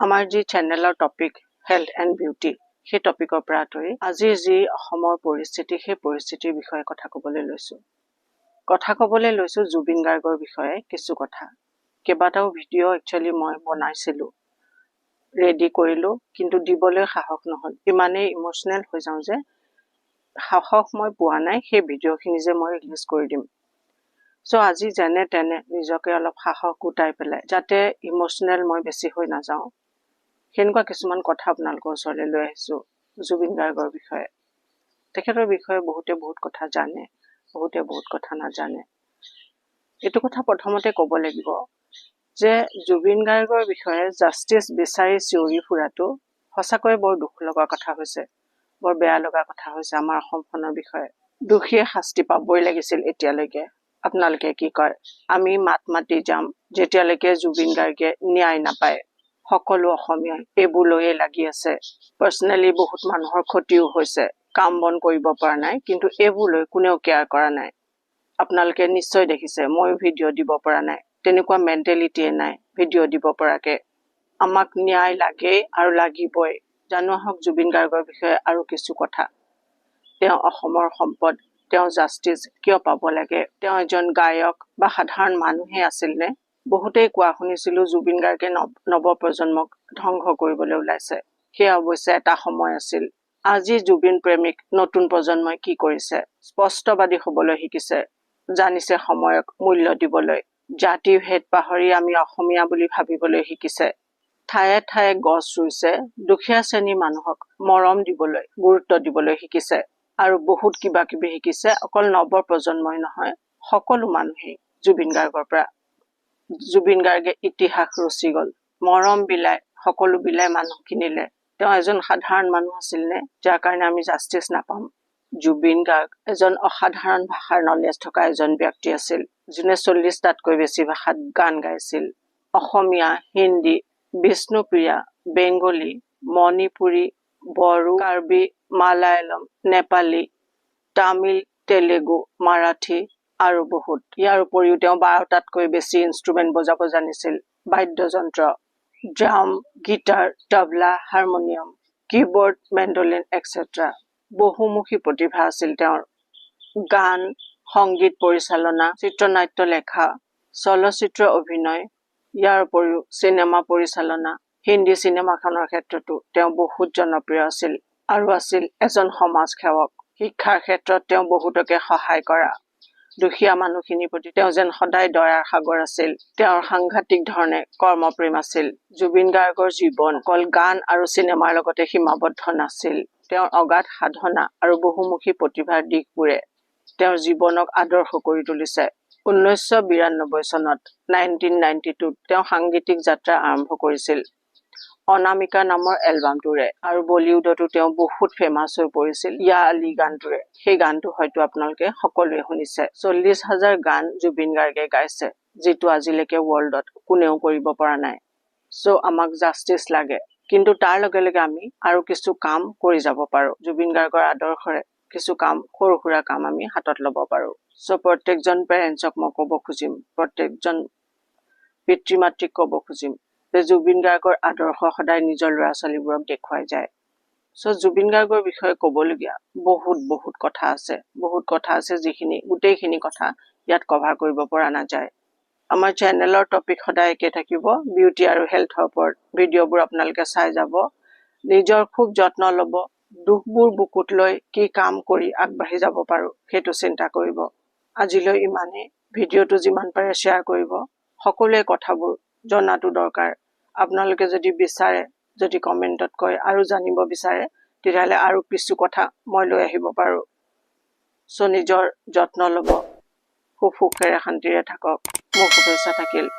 আমাৰ যি চেনেলৰ টপিক হেল্থ এণ্ড বিউটি সেই টপিকৰ পৰা আঁতৰি আজিৰ যি অসমৰ পৰিস্থিতি সেই পৰিস্থিতিৰ বিষয়ে কথা ক'বলৈ লৈছোঁ। কথা ক'বলৈ লৈছোঁ জুবিন গাৰ্গৰ বিষয়ে কিছু কথা। কেইবাটাও ভিডিঅ' একচুৱেলি মই বনাইছিলোঁ। ৰেডি কৰিলোঁ কিন্তু দিবলৈ সাহস নহ'ল। ইমানেই ইম'চনেল হৈ যাওঁ যে সাহস মই পোৱা নাই সেই ভিডিঅ'খিনি যে মই ৰিলিজ কৰি দিম। চ' আজি যেনে তেনে নিজকে অলপ সাহস গোটাই পেলাই যাতে ইম'চনেল মই বেছি হৈ নাযাওঁ। সেনেকুৱা কিছুমান কথা আপোনালোকৰ ওচৰলৈ লৈ আহিছোঁ জুবিন গাৰ্গৰ বিষয়ে। তেখেতৰ বিষয়ে বহুতে বহুত কথা জানে বহুতে বহুত কথা নাজানে। এইটো কথা প্ৰথমতে ক'ব লাগিব যে জুবিন গাৰ্গৰ বিষয়ে জাষ্টিচ বিচাৰি চিঞৰি ফুৰাটো সঁচাকৈয়ে বৰ দুখ লগা কথা হৈছে বৰ বেয়া লগা কথা হৈছে আমাৰ অসমখনৰ বিষয়ে। দোষীয়ে শাস্তি পাবই লাগিছিল এতিয়ালৈকে। আপোনালোকে কি কয় আমি মাত মাতি যাম যেতিয়ালৈকে জুবিন গাৰ্গে ন্যায় নাপায়। সকলো অসমীয়াই এইবোৰ লৈয়ে লাগি আছে। পাৰ্চনেলি বহুত মানুহৰ ক্ষতিও হৈছে। কাম বন কৰিব পৰা নাই কিন্তু এইবোৰ লৈ কোনেও কেয়াৰ কৰা নাই। আপোনালোকে নিশ্চয় দেখিছে ময়ো ভিডিঅ' দিব পৰা নাই। তেনেকুৱা মেণ্টেলিটিয়ে নাই ভিডিঅ' দিব পৰাকে। আমাক ন্যায় লাগেই আৰু লাগিবই। জানো আহক জুবিন গাৰ্গৰ বিষয়ে আৰু কিছু কথা। তেওঁ অসমৰ সম্পদ তেওঁ জাষ্টিচ কিয় পাব লাগে? তেওঁ এজন গায়ক বা সাধাৰণ মানুহে আছিল নে? বহুতেই কোৱা শুনিছিলো জুবিন গাৰ্গে নৱ নৱপ্ৰজন্মক ধ্বংস কৰিবলৈ ওলাইছে। সেয়া অৱশ্যে এটা সময় আছিল। আজি জুবিন প্ৰেমিক নতুন প্ৰজন্মই কি কৰিছে? স্পষ্টবাদী হবলৈ শিকিছে। জানিছে সময়ক মূল্য দিবলৈ। জাতি ভেদ পাহৰি আমি অসমীয়া বুলি ভাবিবলৈ শিকিছে। ঠায়ে ঠায়ে গছ ৰুইছে। দুখীয়া শ্ৰেণীৰ মানুহক মৰম দিবলৈ গুৰুত্ব দিবলৈ শিকিছে। আৰু বহুত কিবা কিবি শিকিছে। অকল নৱ প্ৰজন্মই নহয় সকলো মানুহেই জুবিন গাৰ্গৰ পৰা। জুবিন গাৰ্গে ইতিহাস ৰচি গ'ল। মৰম বিলাই সকলো বিলাই মানুহখিনিলে তেওঁ এজন সাধাৰণ মানুহ আছিল নে যাৰ কাৰণে আমি জাষ্টিচ নাপাম। জুবিন গাৰ্গ এজন অসাধাৰণ ভাষাৰ নলেজ থকা এজন ব্যক্তি আছিল যোনে চল্লিছটাতকৈ বেছি ভাষাত গান গাইছিল। অসমীয়া হিন্দী বিষ্ণুপ্ৰিয়া বেংগলী মণিপুৰী বড়ো কাৰ্বি মালায়ালম নেপালী তামিল তেলেগু মাৰাঠী আৰু বহুত। ইয়াৰ উপৰিও তেওঁ বাৰটাতকৈ বেছি ইনষ্ট্ৰুমেণ্ট বজাব জানিছিল। বাদ্যযন্ত্ৰ drum guitar tabla harmonium keyboard mandolin etcetera বহুমুখী প্ৰতিভা আছিল তেওঁৰ। গান সংগীত পৰিচালনা চিত্ৰনাট্য লেখা চলচ্চিত্ৰ অভিনয় ইয়াৰ উপৰিও চিনেমা পৰিচালনা হিন্দী চিনেমাখনৰ ক্ষেত্ৰতো তেওঁ বহুত জনপ্ৰিয় আছিল আৰু আছিল এজন সমাজ সেৱক শিক্ষাৰ ক্ষেত্ৰত তেওঁ বহুতকে সহায় কৰা। দুখীয়া মানুহখিনিৰ প্ৰতি তেওঁ যেন সদায় দয়াৰ সাগৰ আছিল। তেওঁৰ সাংঘাতিক ধৰণে কৰ্মপ্ৰেম আছিল। জুবিন গাৰ্গৰ জীৱন অকল গান আৰু চিনেমাৰ লগতে সীমাবদ্ধ নাছিল। তেওঁৰ অগাধ সাধনা আৰু বহুমুখী প্ৰতিভাৰ দিশবোৰে তেওঁৰ জীৱনক আদৰ্শ কৰি তুলিছে। ঊনৈছশ বিৰান্নব্বৈ চনত নাইনটিন নাইনটি টুত তেওঁ সাংগীতিক যাত্ৰা আৰম্ভ কৰিছিল। অনামিকা নামৰ এলবামটোৰে আৰু বলিউডতো তেওঁ বহুত ফেমাছ হৈ পৰিছিল ইয়া আলি গানটোৰে। সেই গানটো হয়তো আপোনালোকে সকলোৱে শুনিছে। চল্লিছ হাজাৰ গান জুবিন গাৰ্গে গাইছে যিটো আজিলৈকে ৱৰ্ল্ডত কোনেও কৰিব পৰা নাই। চ' আমাক জাষ্টিচ লাগে। কিন্তু তাৰ লগে লগে আমি আৰু কিছু কাম কৰি যাব পাৰোঁ। জুবিন গাৰ্গৰ আদৰ্শৰে কিছু কাম সৰু সুৰা কাম আমি হাতত ল'ব পাৰোঁ। চ' প্ৰত্যেকজন পেৰেণ্টছক মই ক'ব খুজিম প্ৰত্যেকজন পিতৃ মাতৃক ক'ব খুজিম। যে জুবিন গাৰ্গৰ আদৰ্শ সদায় নিজৰ ল'ৰা ছোৱালীবোৰক দেখুৱাই যায়। চ' জুবিন গাৰ্গৰ বিষয়ে ক'বলগীয়া বহুত বহুত কথা আছে। বহুত কথা আছে যিখিনি গোটেইখিনি কথা ইয়াত কভাৰ কৰিব পৰা নাযায়। আমাৰ চেনেলৰ টপিক সদায় একে থাকিব। বিউটি আৰু হেল্থৰ ওপৰত ভিডিঅ'বোৰ আপোনালোকে চাই যাব। নিজৰ খুব যত্ন ল'ব। দুখবোৰ বুকুত লৈ কি কাম কৰি আগবাঢ়ি যাব পাৰোঁ সেইটো চিন্তা কৰিব। আজিলৈ ইমানেই। ভিডিঅ'টো যিমান পাৰে শ্বেয়াৰ কৰিব। সকলোৱে কথাবোৰ জনাটো দৰকাৰ। আপোনালোকে যদি বিচাৰে যদি কমেণ্টত কয় আৰু জানিব বিচাৰে তেতিয়াহ'লে আৰু কিছু কথা মই লৈ আহিব পাৰোঁ। চ' নিজৰ যত্ন ল'ব। সুখ সুখেৰে শান্তিৰে থাকক। মোৰ শুভেচ্ছা থাকিল।